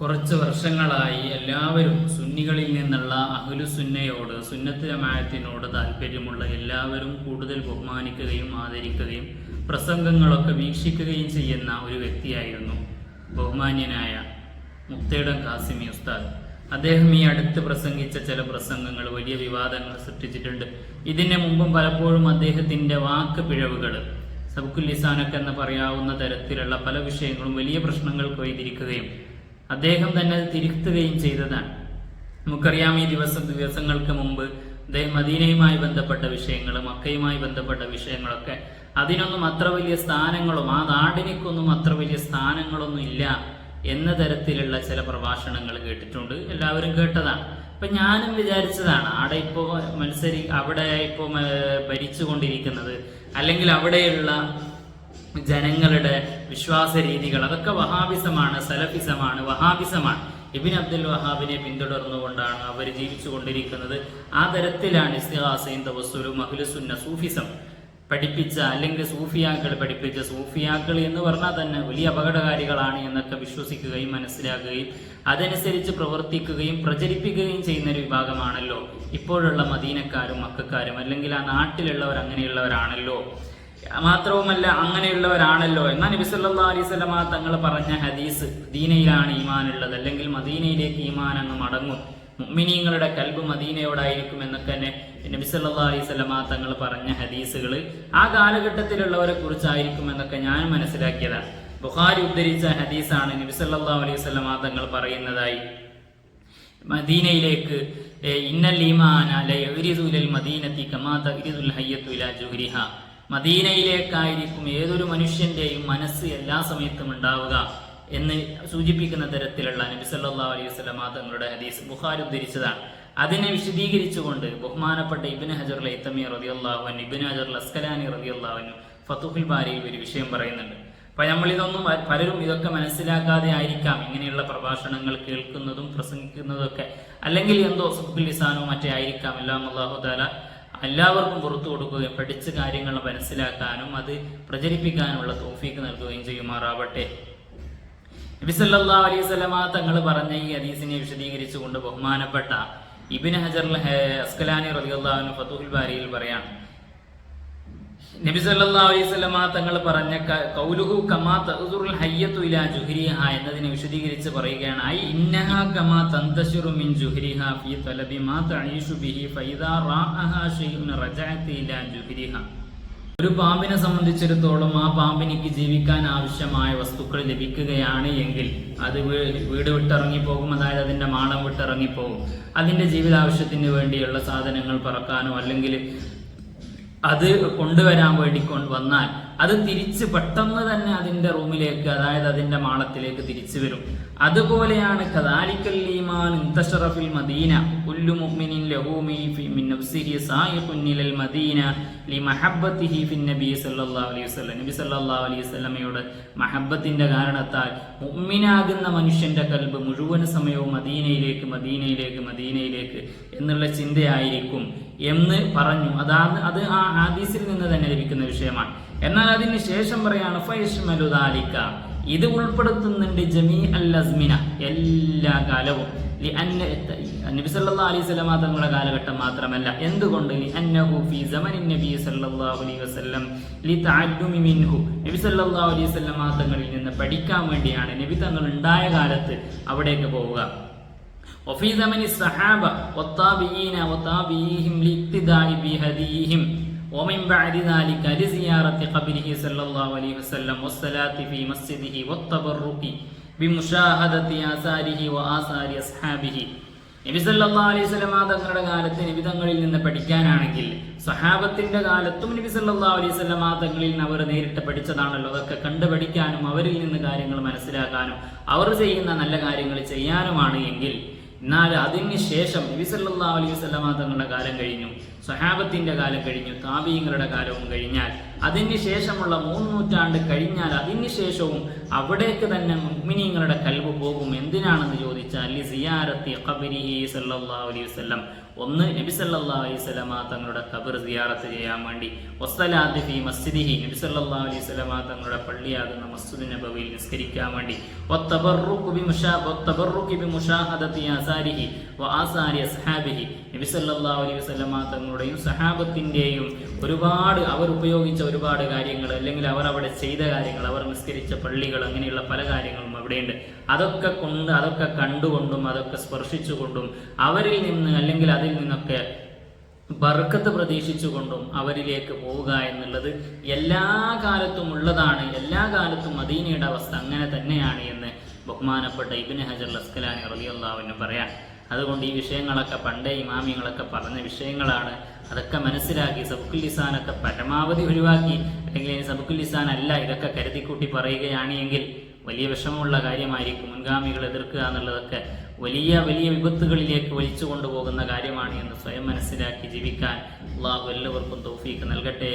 കുറച്ച് വർഷങ്ങളായി എല്ലാവരും സുന്നികളിൽ നിന്നുള്ള അഹ്ലു സുന്നയോട് സുന്നത്ത് ജമായത്തിനോട് താല്പര്യമുള്ള എല്ലാവരും കൂടുതൽ ബഹുമാനിക്കുകയും ആദരിക്കുകയും പ്രസംഗങ്ങളൊക്കെ വീക്ഷിക്കുകയും ചെയ്യുന്ന ഒരു വ്യക്തിയായിരുന്നു ബഹുമാന്യനായ മുക്തയുടെ കാസിമി ഉസ്താദ്. അദ്ദേഹം ഈ അടുത്ത് പ്രസംഗിച്ച ചില പ്രസംഗങ്ങൾ വലിയ വിവാദങ്ങൾ സൃഷ്ടിച്ചിട്ടുണ്ട്. ഇതിന് മുമ്പും പലപ്പോഴും അദ്ദേഹത്തിന്റെ വാക്ക് പിഴവുകൾ സബ്കുല്ലിസാനൊക്കെ ലിസാനൊക്കെ എന്ന് പറയാവുന്ന തരത്തിലുള്ള പല വിഷയങ്ങളും വലിയ പ്രശ്നങ്ങൾ വഴിതിരിക്കുകയും അദ്ദേഹം തന്നെ അത് തിരുത്തുകയും ചെയ്തതാണ്. നമുക്കറിയാം ഈ ദിവസം ദിവസങ്ങൾക്ക് മുമ്പ് അദ്ദേഹം മദീനയുമായി ബന്ധപ്പെട്ട വിഷയങ്ങളും മക്കയുമായി ബന്ധപ്പെട്ട വിഷയങ്ങളൊക്കെ അതിനൊന്നും അത്ര വലിയ സ്ഥാനങ്ങളും ആ നാടിനൊന്നും അത്ര വലിയ സ്ഥാനങ്ങളൊന്നും ഇല്ല എന്ന തരത്തിലുള്ള ചില പ്രഭാഷണങ്ങൾ കേട്ടിട്ടുണ്ട്. എല്ലാവരും കേട്ടതാണ്. ഇപ്പൊ ഞാനും വിചാരിച്ചതാണ് അവിടെ ഇപ്പോ മത്സരി അവിടെ ഇപ്പോ ഭരിച്ചുകൊണ്ടിരിക്കുന്നത് അല്ലെങ്കിൽ അവിടെയുള്ള ജനങ്ങളുടെ വിശ്വാസ രീതികൾ അതൊക്കെ വഹാബിസമാണ് സലഫിസമാണ് വഹാബിസമാണ്. ഇബിൻ അബ്ദുൽ വഹാബിനെ പിന്തുടർന്നുകൊണ്ടാണ് അവർ ജീവിച്ചു കൊണ്ടിരിക്കുന്നത് ആ തരത്തിലാണ് ഇസ്തിഹാസയും തവസ്സുലും അഹ്ലുസുന്ന സൂഫിസം പഠിപ്പിച്ച അല്ലെങ്കിൽ സൂഫിയാക്കൾ പഠിപ്പിച്ച സൂഫിയാക്കൾ എന്ന് പറഞ്ഞാൽ തന്നെ വലിയ അപകടകാരികളാണ് എന്നൊക്കെ വിശ്വസിക്കുകയും മനസ്സിലാക്കുകയും അതനുസരിച്ച് പ്രവർത്തിക്കുകയും പ്രചരിപ്പിക്കുകയും ചെയ്യുന്ന ഒരു വിഭാഗമാണല്ലോ ഇപ്പോഴുള്ള മദീനക്കാരും മക്കാരും അല്ലെങ്കിൽ ആ നാട്ടിലുള്ളവർ അങ്ങനെയുള്ളവരാണല്ലോ. മാത്രവുമല്ല അങ്ങനെയുള്ളവരാണല്ലോ. എന്നാൽ നബി സല്ലാ തങ്ങൾ പറഞ്ഞ ഹദീസ് ദീനയിലാണ് ഈമാൻ ഉള്ളത് അല്ലെങ്കിൽ മദീനയിലേക്ക് ഈമാൻ അങ്ങ് മടങ്ങും. മുഅ്മിനീങ്ങളുടെ കൽബ് മദീനയോടായിരിക്കും എന്നൊക്കെ തന്നെ നബി സല്ലാ തങ്ങൾ പറഞ്ഞ ഹദീസുകൾ ആ കാലഘട്ടത്തിലുള്ളവരെ കുറിച്ചായിരിക്കും എന്നൊക്കെ ഞാൻ മനസ്സിലാക്കിയതാണ് ബുഖാരി ഉദ്ധരിച്ച ഹദീസാണ് നബി സല്ലാ തങ്ങൾ പറയുന്നതായി. മദീനയിലേക്ക് ഇന്നൽ ഈമാന ലയഗ്രിദുലൽ മദീനത്തി കമാ തഗ്രിദുൽ ഹയ്യത്തു ഇലാ ജുഹ്രിഹ. മദീനയിലേക്കായിരിക്കും ഏതൊരു മനുഷ്യന്റെയും മനസ്സ് എല്ലാ സമയത്തും ഉണ്ടാവുക എന്ന് സൂചിപ്പിക്കുന്ന തരത്തിലുള്ള നബി സല്ലാ അലൈഹി വസല്ലമ തങ്ങളുടെ ഹദീസ് ബുഖാരി ഉദ്ധരിച്ചതാണ്. അതിനെ വിശദീകരിച്ചുകൊണ്ട് ബഹുമാനപ്പെട്ട ഇബ്നു ഹജർ ലൈത്തമി റതി അൻഹു ഇബ്നു ഹജർ ലസ്കലാനി റതി അള്ളാഹുനും ഫതുഹുൽ ബാരിയിൽ ഒരു വിഷയം പറയുന്നുണ്ട്. അപ്പൊ നമ്മൾ ഇതൊന്നും പലരും ഇതൊക്കെ മനസ്സിലാക്കാതെ ആയിരിക്കാം ഇങ്ങനെയുള്ള പ്രഭാഷണങ്ങൾ കേൾക്കുന്നതും പ്രസംഗിക്കുന്നതും ഒക്കെ. അല്ലെങ്കിൽ എന്തോ സുഖുൽ ലിസാനോ മറ്റേ ആയിരിക്കാം. എല്ലാം അള്ളാഹു താല എല്ലാവർക്കും പുറത്തു കൊടുക്കുകയും പഠിച്ച കാര്യങ്ങൾ മനസ്സിലാക്കാനും അത് പ്രചരിപ്പിക്കാനുമുള്ള തോഫീക്ക് നൽകുകയും ചെയ്യുമാറാവട്ടെ. നബിസല്ലാ അലൈഹി വസല്ലമ തങ്ങൾ പറഞ്ഞ ഈ ഹദീസിനെ വിശദീകരിച്ചുകൊണ്ട് ബഹുമാനപ്പെട്ട ഇബിൻ ഹജർ അസ്കലാനി അൻഹു ഫതുഹുൽ ബാരിയിൽ പറയാണ് നബി സല്ലല്ലാഹു അലൈഹി വസല്ലമ തങ്ങൾ പറഞ്ഞ കൗലുഹു കമാ തഹുറുൽ ഹയ്യത്തു ഇലാ ജുഹരിഹ എന്നതിനെ വിശദീകരിച്ച് പറയുകയാണ്. ഐ ഇന്നഹ കമാ തന്തശുറു മിൻ ജുഹരിഹ ഫീ തലബി മാ തഈഷു ബിഹി ഫൈദാ റാഅഹ ഷൈഉൻ റജഅതി ഇലാ ജുഹരിഹ. ഒരു പാമ്പിനെ സംബന്ധിച്ചിടത്തോളം ആ പാമ്പിനിക്ക് ജീവിക്കാൻ ആവശ്യമായ വസ്തുക്കൾ ലഭിക്കുകയാണ് എങ്കിൽ അത് വീട് വിട്ടിറങ്ങിപ്പോകും. അതായത് അതിന്റെ മാളം വിട്ടിറങ്ങിപ്പോകും. അതിന്റെ ജീവിതാവശ്യത്തിന് വേണ്ടിയുള്ള സാധനങ്ങൾ പറക്കാനോ അല്ലെങ്കിൽ അത് കൊണ്ടുവരാൻ വേണ്ടി കൊണ്ട് വന്നാൽ അത് തിരിച്ച് പെട്ടെന്ന് തന്നെ അതിന്റെ റൂമിലേക്ക് അതായത് അതിന്റെ മാളത്തിലേക്ക് തിരിച്ചു വരും. അതുപോലെയാണ് ഈമാൻ മദീന. ഉല്ലു മുഅ്മിനിൻ മിൻ മദീന സല്ലല്ലാഹു അലൈഹി വസല്ലം. നബി സല്ലല്ലാഹു അലൈഹി മഹബ്ബത്തിന്റെ കാരണത്താൽ മുഅ്മിനാകുന്ന മനുഷ്യന്റെ കൽബ് മുഴുവൻ സമയവും മദീനയിലേക്ക് മദീനയിലേക്ക് മദീനയിലേക്ക് എന്നുള്ള ചിന്തയായിരിക്കും എന്ന് പറഞ്ഞു. അതാണ് അത് ആ ഹാദീസിൽ നിന്ന് തന്നെ ലഭിക്കുന്ന വിഷയമാണ്. എന്നാൽ അതിന് ശേഷം പറയാണ് ഫൈഷ്മലുദാലിക്ക ഇത് ഉൾപ്പെടുത്തുന്നുണ്ട് ജമീ അൽ അസ്മിന എല്ലാ കാലവും. നബി സല്ലല്ലാഹു അലൈഹി വസല്ലമ തങ്ങളുടെ കാലഘട്ടം മാത്രമല്ല. എന്തുകൊണ്ട്? നബി സല്ലല്ലാഹു അലൈഹി തങ്ങളിൽ നിന്ന് പഠിക്കാൻ വേണ്ടിയാണ് നബി തങ്ങൾ ഉണ്ടായ കാലത്ത് അവിടേക്ക് പോവുക. وفي زمن الصحابة والتابعين وتابعيهم لاقتداء بهديهم ومن بعد ذلك لزيارة قبره صلى الله عليه وسلم والصلاة في مسجده والتبرك بمشاهدة آثاره وآثار أصحابه നബി സല്ലല്ലാഹു അലൈഹി വസല്ലമ തങ്ങളുടെ കാലത്ത് നബി തങ്ങളിൽ നിന്ന് പഠിക്കാനാണെങ്കിൽ സഹാബത്തിന്റെ കാലത്തും നബി സല്ലല്ലാഹു അലൈഹി വസല്ലമ തങ്ങളിൽ നിന്ന് അവർ നേരിട്ട് പഠിച്ചതാണല്ലോ. അതൊക്കെ കണ്ടുപഠിക്കാനും അവരിൽ നിന്ന് കാര്യങ്ങൾ മനസ്സിലാക്കാനും അവർ ചെയ്യുന്ന നല്ല കാര്യങ്ങൾ ചെയ്യാനുമാണ് എങ്കിൽ. എന്നാൽ അതിന് ശേഷം നബി സല്ലല്ലാഹു അലൈഹി വസല്ലമ തങ്ങളുടെ കാലം കഴിഞ്ഞു. സഹാബത്തിന്റെ കാലം കഴിഞ്ഞു താബീങ്ങളുടെ കാലവും കഴിഞ്ഞാൽ. അതിന് ശേഷമുള്ള മൂന്ന് നൂറ്റാണ്ട് കഴിഞ്ഞാൽ അതിന് ശേഷവും അവിടേക്ക് തന്നെ മുഗ്മിനീങ്ങളുടെ കൽവ് പോകും. എന്തിനാണെന്ന് ചോദിച്ചാൽ സിയാറത്തി ഖബരിഹി അലൈഹി വസല്ലം. ഒന്ന് നബി സല്ലല്ലാഹു അലൈഹി വസല്ലമ തങ്ങളുടെ ഖബർ സിയാറത്ത് ചെയ്യാൻ വേണ്ടി. വസ്സലാത്ത് ഫി മസ്ജിദിഹി. നബി സല്ലല്ലാഹു അലൈഹി വസല്ലമ തങ്ങളുടെ പള്ളിയാകുന്ന മസ്ജിദ് നബവിയിൽ നിസ്കരിക്കാൻ വേണ്ടി. വത്തബറുകു ബിമുശാഹദത്തി ആസാരിഹി വആസാരി അസ്ഹാബിഹി. നബി സല്ലല്ലാഹു അലൈഹി വസല്ലമ തങ്ങളുടെയും സഹാബത്തിന്റെയും ഒരുപാട് അവർ ഉപയോഗിച്ച ഒരുപാട് കാര്യങ്ങൾ അല്ലെങ്കിൽ അവർ അവിടെ ചെയ്ത കാര്യങ്ങൾ അവർ നിസ്കരിച്ച പള്ളികൾ അങ്ങനെയുള്ള പല കാര്യങ്ങളും അവിടെയുണ്ട്. അതൊക്കെ കൊണ്ട് അതൊക്കെ കണ്ടുകൊണ്ടും അതൊക്കെ സ്പർശിച്ചുകൊണ്ടും അവരിൽ നിന്ന് അല്ലെങ്കിൽ അതിൽ നിന്നൊക്കെ ബർക്കത്ത് പ്രതീക്ഷിച്ചുകൊണ്ടും അവരിലേക്ക് പോവുക എന്നുള്ളത് എല്ലാ കാലത്തും ഉള്ളതാണ്. എല്ലാ കാലത്തും മദീനയുടെ അവസ്ഥ അങ്ങനെ തന്നെയാണ് എന്ന് ബഹുമാനപ്പെട്ട ഇബിന് ഹജർ ലസ്കലാനി റലിയല്ലാവിന് പറയാം അതുകൊണ്ട് ഈ വിഷയങ്ങളൊക്കെ പണ്ടേ ഇമാമിങ്ങളൊക്കെ പറഞ്ഞ വിഷയങ്ങളാണ്. അതൊക്കെ മനസ്സിലാക്കി സബുക്കുൽ ലിസാനൊക്കെ പരമാവധി ഒഴിവാക്കി. അല്ലെങ്കിൽ ഇനി സബുക്കുൽ ലിസാൻ അല്ല ഇതൊക്കെ കരുതിക്കൂട്ടി പറയുകയാണ് എങ്കിൽ വലിയ വിഷമമുള്ള കാര്യമായിരിക്കും മുൻഗാമികൾ എതിർക്കുക എന്നുള്ളതൊക്കെ വലിയ വലിയ വിപത്തുകളിലേക്ക് വലിച്ചു കൊണ്ടുപോകുന്ന കാര്യമാണ് എന്ന് സ്വയം മനസ്സിലാക്കി ജീവിക്കാൻ അള്ളാഹു എല്ലാവർക്കും തൗഫീക്ക് നൽകട്ടെ.